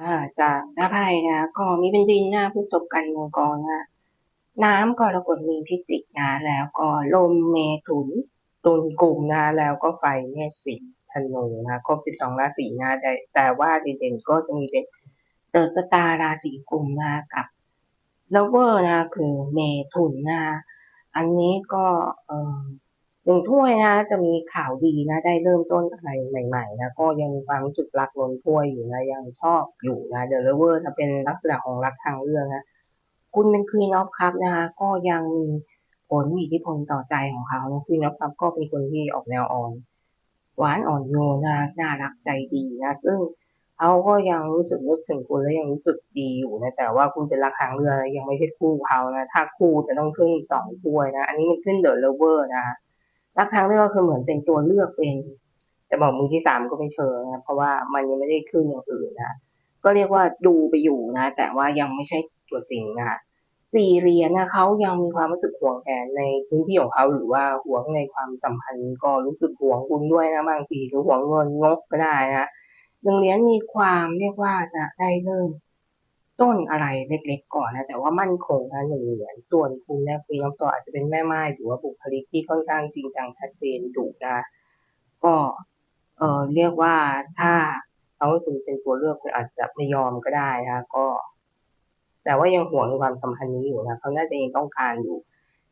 อ่าจากหน้าไพ่นะก็มีเป็นดินนะพฤษภกันมังกรนะน้ำกรกฎมีพิจิกนะแล้วก็ลมเมถุนตุลกลุ่มนะแล้วก็ไฟเมษสิงธนูนะครบสิบสองราศีนะแต่แต่ว่าเด่นๆก็จะมีเป็นเดอะสตาร์ราศีกลุ่มนะกับลเวอร์นะคือเมถุนนะอันนี้ก็เออ หนึ่งถ้วยนะจะมีข่าวดีนะได้เริ่มต้นอะไรใหม่ๆนะก็ยังมีความรู้สึกรักล้นถ้วยอยู่นะยังชอบอยู่นะเดอะเลเวอร์ถ้าเป็นลักษณะของรักทางเรื่องนะคุณเป็นควีนออฟคัพนะคะก็ยังมีผลมีอิทธิพลต่อใจของเขาควีนออฟคัพก็เป็นคนที่ออกแนวอ่อน หวานอ่อนโยนนะน่ารักใจดีนะซึ่งเขาก็ยังรู้สึกนึกถึงคุณและยังรู้สึกดีอยู่นะแต่ว่าคุณเป็นรักทางเรือยังไม่ใช่คู่เขานะถ้าคู่จะต้องขึ้นสองถ้วยนะอันนี้มันขึ้นเดอะเลเวอร์นะ รักทางเรือก็คือเหมือนเป็นตัวเลือกเป็นจะบอกมือที่สามก็ไม่เชิงนะเพราะว่ามันยังไม่ได้ขึ้นอย่างอื่นนะก็เรียกว่าดูไปอยู่นะ แต่ว่ายังไม่ใช่ตัวจริงนะสี่เหรียญนะเขายังมีความรู้สึกห่วงแหนในพื้นที่ของเขาหรือว่าห่วงในความสัมพันธ์ก็รู้สึกห่วงคุณด้วยนะบางทีหรือห่วงเงินงกก็ได้นะหนึ่งเหรียญมีความเรียกว่าจะได้เริ่ม ต้นอะไรเล็กๆก่อนนะ แต่ว่ามั่นคงนะหนึ่งเหรียญส่วนคุณนะคุณน้ำตัวอาจจะเป็นแม่ไม้หรือว่าบุคลิกที่ค่อนข้างจริงจังชัดเจนดุนะก็เออเรียกว่าถ้าเขาคุณเป็นตัวเลือกคุณอาจจะไม่ยอมก็ได้นะก็ แต่ว่ายังห่วงความสัมพันธ์นี้อยู่นะเขาน่าจะยังต้องการอยู่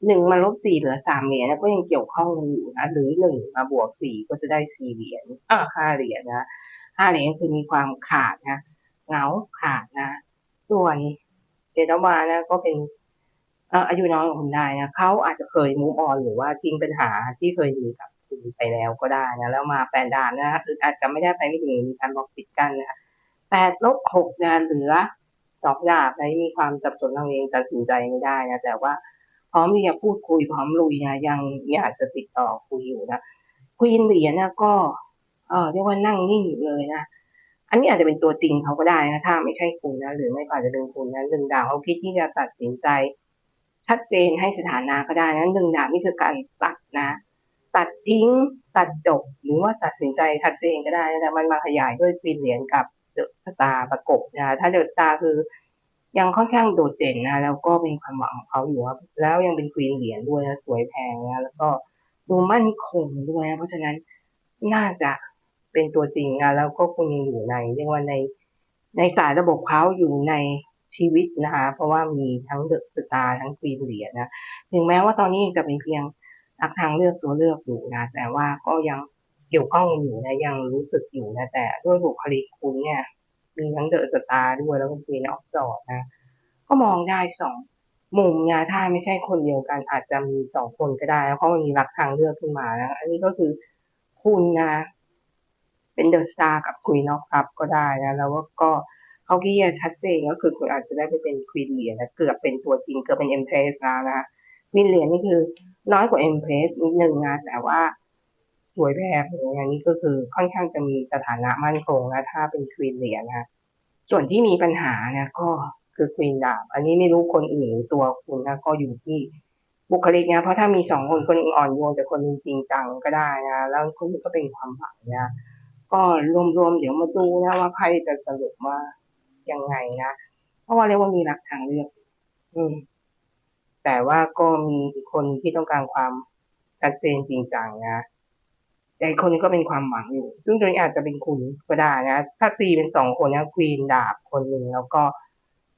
หนึ่งมาลบสี่เหลือสามเหรียญนะก็ยังเกี่ยวข้องกันอยู่นะหรือหนึ่งมาบวกสี่ก็จะได้สี่เหรียญอ่าห้าเหรียญนะห้าเหรียญคือมีความขาดนะเหงาขาดนะ ส่วนเดนมานะก็เป็นอายุน้อยกว่าคุณได้นะเขาอาจจะเคยมูฟออนหรือว่าทิ้งปัญหาที่เคยมีกับคุณไปแล้วก็ได้นะแล้วมาแปดดานนะคืออาจจะไม่ได้ไปไม่ถึงมีการบอกปิดกันนะแปดลบหกนะเหลือสองดาบในมีความสับสนลังเลตัดสินใจไม่ได้นะแต่ว่าพร้อมที่จะพูดคุยพร้อมลุยนะยังอยากจะติดต่อคุยอยู่นะควีนเหรียญนะก็เออเรียกว่านั่งนิ่งอยู่เลยนะ อันนี้อาจจะเป็นตัวจริงเขาก็ได้นะถ้าไม่ใช่คุณนะหรือไม่อาจจะเป็นคุณนะหนึ่งดาวเขาคิดที่จะตัดสินใจ ชัดเจนให้สถานะก็ได้นะหนึ่งดาบนี่คือการตัดนะ ตัดทิ้งตัดจบหรือว่าตัดสินใจชัดเจนก็ได้นะแต่มันมาขยายด้วยควีนเหรียญกับเดอะสตาประกบนะถ้าเดอะสตาคือยังค่อนข้างโดดเด่นนะแล้วก็เป็นความหวังของเขาอยู่ครับแล้วยังเป็นควีนเหรียญด้วยนะสวยแพงนะแล้วก็ดูมั่นคงด้วยนะเพราะฉะนั้นน่าจะ เป็นตัวจริงนะแล้วก็คงยังอยู่ในเรียกว่าในในสายระบบเขาอยู่ในชีวิตนะคะเพราะว่ามีทั้งเดอะสตาร์ทั้งควีนเหรียญนะถึงแม้ว่าตอนนี้จะเป็นเพียงรักทางเลือกตัวเลือกอยู่นะแต่ว่าก็ยังเกี่ยวข้องอยู่นะยังรู้สึกอยู่นะแต่ด้วยบุคลิกคุณเนี่ยมีทั้งเดอะสตาร์ด้วยแล้วก็ควีนออฟจอดนะ ก็มองได้สองมุมนะถ้าไม่ใช่คนเดียวกันอาจจะมีสองคนก็ได้เพราะมันมีรักทางเลือกขึ้นมานะอันนี้ก็คือคุณนะ เป็นเดอะสตาร์กับควีนออฟคัพก็ได้นะแล้วก็เขาที่ชัดเจนก็คือคุณอาจจะได้ไปเป็นควีนเหรียญนะเกือบเป็นตัวจริงเกือบเป็นเอ็มเพรสแล้วนะควีนเหรียญนี่คือน้อยกว่าเอ็มเพรสนิดนึงนะแต่ว่าสวยแบบอย่างนี้ก็คือค่อนข้างจะมีสถานะมั่นคงนะถ้าเป็นควีนเหรียญนะส่วนที่มีปัญหานี่ยก็คือควีนดาบอันนี้ไม่รู้คนอื่นหรือตัวคุณนะก็อยู่ที่บุคลิกนะเพราะถ้ามีสองคนคนอ่อนโยนแต่คนจริงจังก็ได้นะแล้วคนนี้ก็เป็นความหวังนะ ก็รวมๆเดี๋ยวมาดูนะว่าไพ่จะสรุปว่ายังไงนะเพราะว่าเรียกว่ามีหลักทางเลือก อืม แต่ว่าก็มีคนที่ต้องการความชัดเจนจริงจังนะแต่อีกคนนึงก็เป็นความหวังอยู่ ซึ่งตรงนี้อาจจะเป็นคุณก็ได้นะ ถ้าตีเป็นสองคนนะควีนดาบคนหนึ่งแล้วก็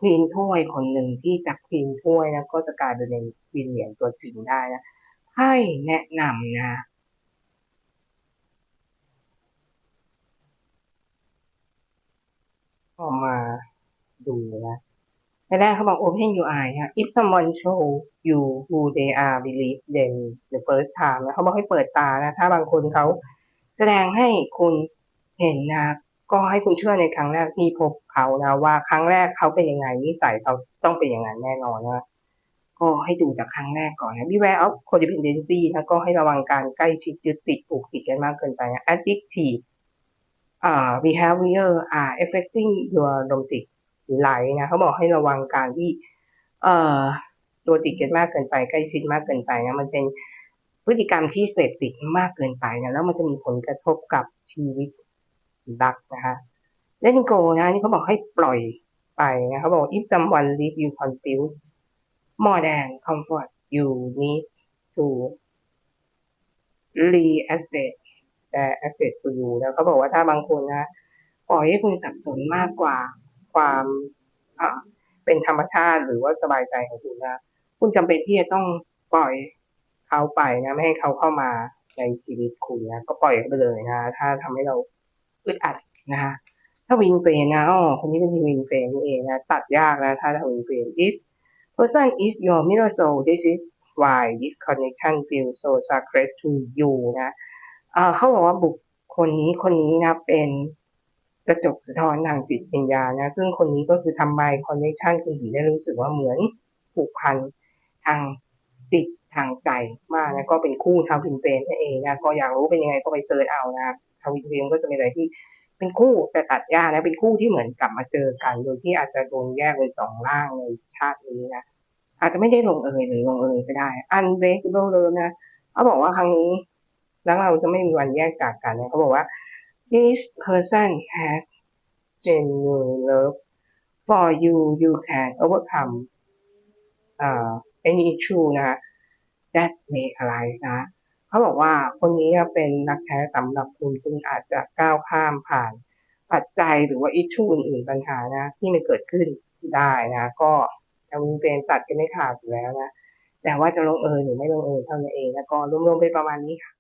ควีนถ้วยคนหนึ่งที่จากควีนถ้วยนะก็จะกลายเป็นควีนเหรียญตัวจริงได้นะให้แนะนำนะ ออกมาดู นะในแรกเขาบอก open your eye ฮะ if someone show you who they are believe them the first time นะเขาบอกให้เปิดตานะ ถ้าบางคนเขาแสดงให้คุณเห็นนะ ก็ให้คุณเชื่อในครั้งแรกที่พบเขานะ ว่าครั้งแรกเขาเป็นยังไงนิสัยเขาต้องเป็นอย่างนั้นแน่นอนนะก็ให้ดูจากครั้งแรกก่อนนะ beware of codependency นะก็ให้ระวังการใกล้ชิดยึดติดผูกติดกันมากเกินไปนะ addictive อ่า behavior are affecting your romantic life นะเขาบอกให้ระวังการที่ เอ่อตัวติดกันมากเกินไปใกล้ชิดมากเกินไปนะมันเป็นพฤติกรรมที่เสพติดมากเกินไปนะแล้วมันจะมีผลกระทบกับชีวิตรักนะคะ let it go นะนี่เขาบอกให้ปล่อยไปนะเขาบอก if someone leave you confused more than comfort you need to reassess แต่ asset to you แล้วเขาบอกว่าถ้าบางคนนะปล่อยให้คุณสับสนมากกว่า ความเป็นธรรมชาติหรือว่าสบายใจของคุณนะคุณจำเป็นที่จะต้องปล่อยเขาไปนะไม่ให้เขาเข้ามาในชีวิตคุณนะก็ปล่อยไปเลยนะ ถ้าทำให้เราอึดอัดนะคะถ้าวินเฟนนะอ๋อคนนี้เป็นวินเฟนนี่เองนะตัดยากนะถ้าทำวินเฟน this person is your mirror soul this is why this connection feels so sacred to you นะเขาบอกว่าบุคคลนี้คนนี้นะเป็น กระจกสะท้อนทางจิตวิญญาณนะ ซึ่งคนนี้ก็คือทำไมคอนเนคชันคุณถึงได้รู้สึกว่าเหมือนผูกพันทางจิตทางใจมากนะก็เป็นคู่ทาวินเฟนนั่นเองนะก็อยากรู้เป็นยังไงก็ไปเซิร์ชเอานะทาวินเฟนก็จะเป็นอะไรที่เป็นคู่แต่ตัดยากนะเป็นคู่ที่เหมือนกลับมาเจอกัน โดยที่อาจจะโดนแยกเป็นสองร่างในชาตินี้นะอาจจะไม่ได้ลงเอยหรือลงเอยก็ได้ unbreakable love นะเขาบอกว่าครั้งนี้แล้วเราจะไม่มีวันแยกจากกันนะเขาบอกว่า this person has genuine love for you you can overcome uh, any issue นะ that may arise นะเขาบอกว่าคนนี้เป็นนักแท้สำหรับคุณคุณอาจจะก้าวข้ามผ่านปัจจัยหรือว่าอิชชูอื่นๆปัญหานะ ที่มันเกิดขึ้นได้นะ ก็ทางวินเฟนตัดกันไม่ขาดอยู่แล้วนะ แต่ว่าจะลงเอยหรือไม่ลงเอยเท่านั้นเองแล้วก็รวมๆไปประมาณนี้ค่ะ